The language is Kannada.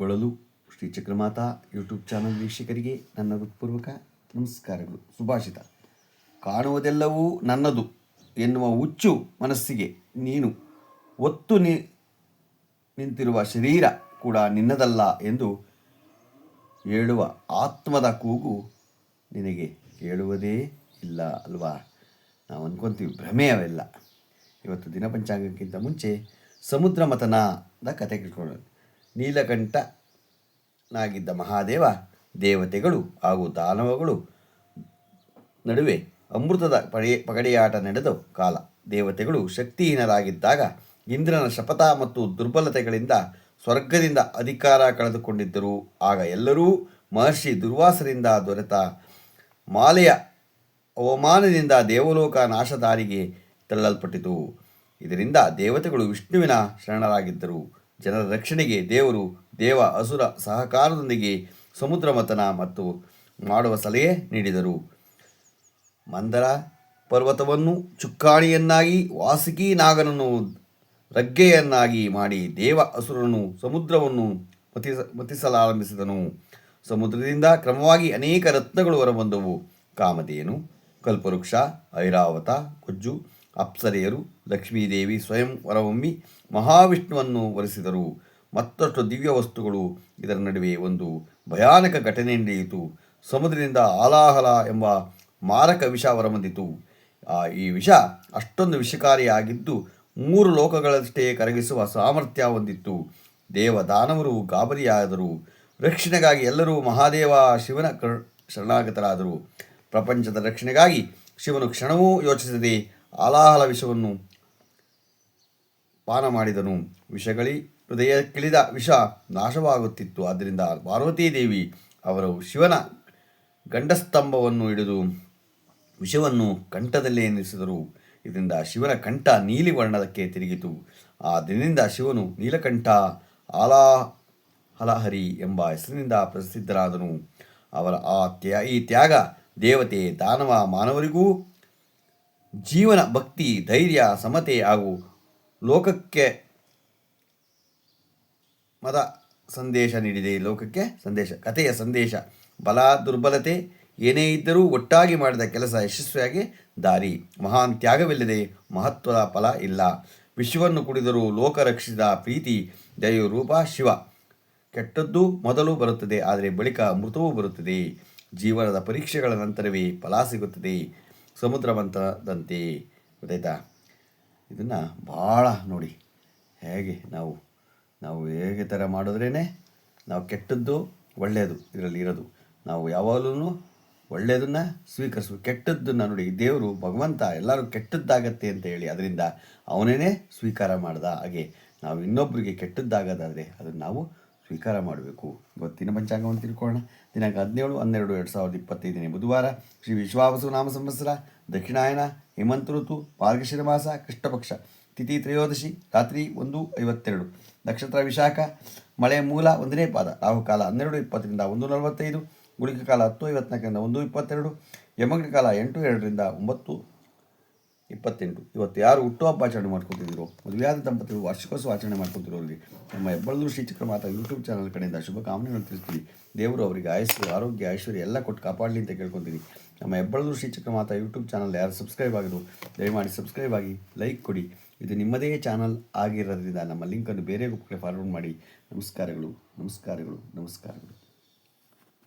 ಹೆಬ್ಬಳಲು ಶ್ರೀ ಚಕ್ರಮಾತಾ ಯೂಟ್ಯೂಬ್ ಚಾನಲ್ ವೀಕ್ಷಕರಿಗೆ ನನ್ನ ಹೃತ್ಪೂರ್ವಕ ನಮಸ್ಕಾರಗಳು. ಸುಭಾಷಿತ. ಕಾಣುವುದೆಲ್ಲವೂ ನನ್ನದು ಎನ್ನುವ ಹುಚ್ಚು ಮನಸ್ಸಿಗೆ ನೀನು ಒತ್ತು ನಿ, ನಿಂತಿರುವ ಶರೀರ ಕೂಡ ನಿನ್ನದಲ್ಲ ಎಂದು ಹೇಳುವ ಆತ್ಮದ ಕೂಗು ನಿನಗೆ ಹೇಳುವುದೇ ಇಲ್ಲ ಅಲ್ವಾ? ನಾವು ಅನ್ಕೊಂತೀವಿ ಭ್ರಮೆ ಅವೆಲ್ಲ. ಇವತ್ತು ದಿನಪಂಚಾಂಗಕ್ಕಿಂತ ಮುಂಚೆ ಸಮುದ್ರ ಮತನದ ಕತೆ ಕೇಳ್ಕೊಳ್ಳೋಣ. ನೀಲಕಂಠನಾಗಿದ್ದ ಮಹಾದೇವ ದೇವತೆಗಳು ಹಾಗೂ ದಾನವಗಳು ನಡುವೆ ಅಮೃತದ ಪಡೆಯ ಪಗಡೆಯಾಟ ನಡೆದ ಕಾಲ. ದೇವತೆಗಳು ಶಕ್ತಿಹೀನರಾಗಿದ್ದಾಗ ಇಂದ್ರನ ಶಪಥ ಮತ್ತು ದುರ್ಬಲತೆಗಳಿಂದ ಸ್ವರ್ಗದಿಂದ ಅಧಿಕಾರ ಕಳೆದುಕೊಂಡಿದ್ದರು. ಆಗ ಎಲ್ಲರೂ ಮಹರ್ಷಿ ದುರ್ವಾಸರಿಂದ ದೊರೆತ ಮಾಲೆಯ ಅವಮಾನದಿಂದ ದೇವಲೋಕ ನಾಶದಾರಿಗೆ ತಳ್ಳಲ್ಪಟ್ಟಿತು. ಇದರಿಂದ ದೇವತೆಗಳು ವಿಷ್ಣುವಿನ ಶರಣರಾಗಿದ್ದರು. ಜನರ ರಕ್ಷಣೆಗೆ ದೇವರು ದೇವ ಅಸುರ ಸಹಕಾರದೊಂದಿಗೆ ಸಮುದ್ರ ಮತನ ಮತ್ತು ಮಾಡುವ ಸಲಹೆ ನೀಡಿದರು. ಮಂದರ ಪರ್ವತವನ್ನು ಚುಕ್ಕಾಣಿಯನ್ನಾಗಿ, ವಾಸುಕಿ ನಾಗನನ್ನು ರಗ್ಗೆಯನ್ನಾಗಿ ಮಾಡಿ ದೇವ ಅಸುರನು ಸಮುದ್ರವನ್ನು ಮತಿಸ ಮತಿಸಲಾರಂಭಿಸಿದನು. ಸಮುದ್ರದಿಂದ ಕ್ರಮವಾಗಿ ಅನೇಕ ರತ್ನಗಳು ಹೊರಬಂದವು. ಕಾಮಧೇನು, ಕಲ್ಪವೃಕ್ಷ, ಐರಾವತ, ಕೊಜ್ಜು ಅಪ್ಸರೆಯರು ಲಕ್ಷ್ಮೀದೇವಿ ಸ್ವಯಂ ಹೊರಹೊಮ್ಮಿ ಮಹಾವಿಷ್ಣುವನ್ನು ವರಿಸಿದರು. ಮತ್ತಷ್ಟು ದಿವ್ಯ ವಸ್ತುಗಳು ಇದರ ನಡುವೆ ಒಂದು ಭಯಾನಕ ಘಟನೆ ನಡೆಯಿತು. ಸಮುದ್ರದಿಂದ ಆಲಾಹಲ ಎಂಬ ಮಾರಕ ವಿಷ ಹೊರಬಂದಿತು. ಈ ವಿಷ ಅಷ್ಟೊಂದು ವಿಷಕಾರಿಯಾಗಿದ್ದು ಮೂರು ಲೋಕಗಳಷ್ಟೇ ಕರಗಿಸುವ ಸಾಮರ್ಥ್ಯ ಹೊಂದಿತ್ತು. ದೇವ ದಾನವರು ಗಾಬರಿಯಾದರು. ರಕ್ಷಣೆಗಾಗಿ ಎಲ್ಲರೂ ಮಹಾದೇವ ಶಿವನ ಶರಣಾಗತರಾದರು. ಪ್ರಪಂಚದ ರಕ್ಷಣೆಗಾಗಿ ಶಿವನು ಕ್ಷಣವೂ ಯೋಚಿಸದೆ ಆಲಾಹಲ ವಿಷವನ್ನು ಪಾನ ಮಾಡಿದನು. ವಿಷಗಳಿ ಹೃದಯಕ್ಕಿಳಿದ ವಿಷ ನಾಶವಾಗುತ್ತಿತ್ತು. ಆದ್ದರಿಂದ ಪಾರ್ವತೀ ದೇವಿ ಅವರು ಶಿವನ ಗಂಡಸ್ತಂಭವನ್ನು ಹಿಡಿದು ವಿಷವನ್ನು ಕಂಠದಲ್ಲೇ ನಿಲ್ಲಿಸಿದರು. ಇದರಿಂದ ಶಿವನ ಕಂಠ ನೀಲಿ ವರ್ಣದಕ್ಕೆ ತಿರುಗಿತು. ಆ ದಿನದಿಂದ ಶಿವನು ನೀಲಕಂಠ ಆಲಾ ಹಲಹರಿ ಎಂಬ ಹೆಸರಿನಿಂದ ಪ್ರಸಿದ್ಧರಾದನು ಅವರ ಆ ತ್ಯಾಗ ದೇವತೆ, ದಾನವ, ಮಾನವರಿಗೂ ಜೀವನ, ಭಕ್ತಿ, ಧೈರ್ಯ, ಸಮತೆ ಹಾಗೂ ಲೋಕಕ್ಕೆ ಮದ ಸಂದೇಶ ನೀಡಿದೆ. ಲೋಕಕ್ಕೆ ಸಂದೇಶ, ಕಥೆಯ ಸಂದೇಶ. ಬಲ, ದುರ್ಬಲತೆ ಏನೇ ಇದ್ದರೂ ಒಟ್ಟಾಗಿ ಮಾಡಿದ ಕೆಲಸ ಯಶಸ್ವಿಯಾಗಿ ದಾರಿ. ಮಹಾನ್ ತ್ಯಾಗವಿಲ್ಲದೆ ಮಹತ್ವದ ಫಲ ಇಲ್ಲ. ವಿಶ್ವವನ್ನು ಕುಡಿದರೂ ಲೋಕ ರಕ್ಷಿಸಿದ ಪ್ರೀತಿ ದಯು ರೂಪ ಶಿವ. ಕೆಟ್ಟದ್ದು ಮೊದಲು ಬರುತ್ತದೆ, ಆದರೆ ಬಳಿಕ ಮೃತವೂ ಬರುತ್ತದೆ. ಜೀವನದ ಪರೀಕ್ಷೆಗಳ ನಂತರವೇ ಫಲ ಸಿಗುತ್ತದೆ. ಸಮುದ್ರ ಮಂತ್ರದಂತೆ ಗೊತ್ತಾಯ್ತಾ ಇದನ್ನು ಭಾಳ ನೋಡಿ. ಹೇಗೆ ನಾವು ನಾವು ಹೇಗೆ ಥರ ಮಾಡಿದ್ರೇ ನಾವು ಕೆಟ್ಟದ್ದು ಒಳ್ಳೆಯದು ಇದರಲ್ಲಿ ಇರೋದು. ನಾವು ಯಾವಾಗಲೂ ಒಳ್ಳೆಯದನ್ನು ಸ್ವೀಕರಿಸ್ಬೇಕು ಕೆಟ್ಟದ್ದನ್ನು ನೋಡಿ. ದೇವರು, ಭಗವಂತ ಎಲ್ಲರೂ ಕೆಟ್ಟದ್ದಾಗತ್ತೆ ಅಂತ ಹೇಳಿ ಅದರಿಂದ ಅವನೇ ಸ್ವೀಕಾರ ಮಾಡ್ದ ಹಾಗೆ ನಾವು ಇನ್ನೊಬ್ಬರಿಗೆ ಕೆಟ್ಟದ್ದಾಗೋದಾದರೆ ಅದನ್ನು ನಾವು ಸ್ವೀಕಾರ ಮಾಡಬೇಕು. ಇವತ್ತಿನ ಪಂಚಾಂಗವನ್ನು ತಿಳ್ಕೊಳ್ಳೋಣ. ದಿನಾಂಕ ಹದಿನೇಳು, ಹನ್ನೆರಡು, ಎರಡು ಸಾವಿರದ ಇಪ್ಪತ್ತೈದನೇ ಬುಧವಾರ ಶ್ರೀ ವಿಶ್ವಾವಸು ನಾಮ ಸಂವತ್ಸರ, ದಕ್ಷಿಣಾಯನ, ಹೇಮಂತ ಋತು ಮಾರ್ಗಶಿರ ಮಾಸ, ಕೃಷ್ಣಪಕ್ಷ, ತಿಥಿ ತ್ರಯೋದಶಿ, ರಾತ್ರಿ ಒಂದು ಐವತ್ತೆರಡು. ನಕ್ಷತ್ರ ವಿಶಾಖ, ಮಳೆ ಮೂಲ ಒಂದನೇ ಪಾದ, ರಾಹುಕಾಲ ಹನ್ನೆರಡು ಇಪ್ಪತ್ತರಿಂದ ಒಂದು ನಲವತ್ತೈದು ಗುಳಿಕ ಕಾಲ ಹತ್ತು ಐವತ್ನಾಲ್ಕರಿಂದ ಒಂದು ಇಪ್ಪತ್ತೆರಡು ಯಮಗಣ ಕಾಲ ಎಂಟು ಎರಡರಿಂದ ಒಂಬತ್ತು. ಇಪ್ಪತ್ತೆಂಟು. ಇವತ್ತು ಯಾರು ಹುಟ್ಟು ಹಬ್ಬ ಆಚರಣೆ ಮಾಡ್ಕೊತಿದ್ರು? ಮದುವೆಯಾದ ದಂಪತಿಗಳು ವಾರ್ಷಿಕೋತ್ಸವ ಆಚರಣೆ ಮಾಡ್ಕೊತಿರೋರಿಗೆ ನಮ್ಮ ಹೆಬ್ಬಳದು ಶ್ರೀ ಚಕ್ರಮಾತ ಯೂಟ್ಯೂಬ್ ಚಾನಲ್ ಕಡೆಯಿಂದ ಶುಭ ಕಾಮನೆಗಳು ತಿಳಿಸ್ತೀವಿ ದೇವರು ಅವರಿಗೆ ಆಯಸ್ಸು, ಆರೋಗ್ಯ, ಐಶ್ವರ್ಯ ಎಲ್ಲ ಕೊಟ್ಟು ಕಾಪಾಡಲಿ ಅಂತ ಕೇಳ್ಕೊತೀನಿ. ನಮ್ಮ ಹೆಬ್ಬಳದು ಶ್ರೀ ಚಕ್ರಮಾತ ಯೂಟ್ಯೂಬ್ ಚಾನಲ್ ಯಾರು ಸಬ್ಸ್ಕ್ರೈಬ್ ಆಗಿದ್ರು, ದಯಮಾಡಿ ಸಬ್ಸ್ಕ್ರೈಬ್ ಆಗಿ ಲೈಕ್ ಕೊಡಿ. ಇದು ನಿಮ್ಮದೇ ಚಾನಲ್ ಆಗಿರೋದ್ರಿಂದ ನಮ್ಮ ಲಿಂಕನ್ನು ಬೇರೆ ಗ್ರೂಪ್ಗೆ ಫಾರ್ವರ್ಡ್ ಮಾಡಿ. ನಮಸ್ಕಾರಗಳು ನಮಸ್ಕಾರಗಳು ನಮಸ್ಕಾರಗಳು.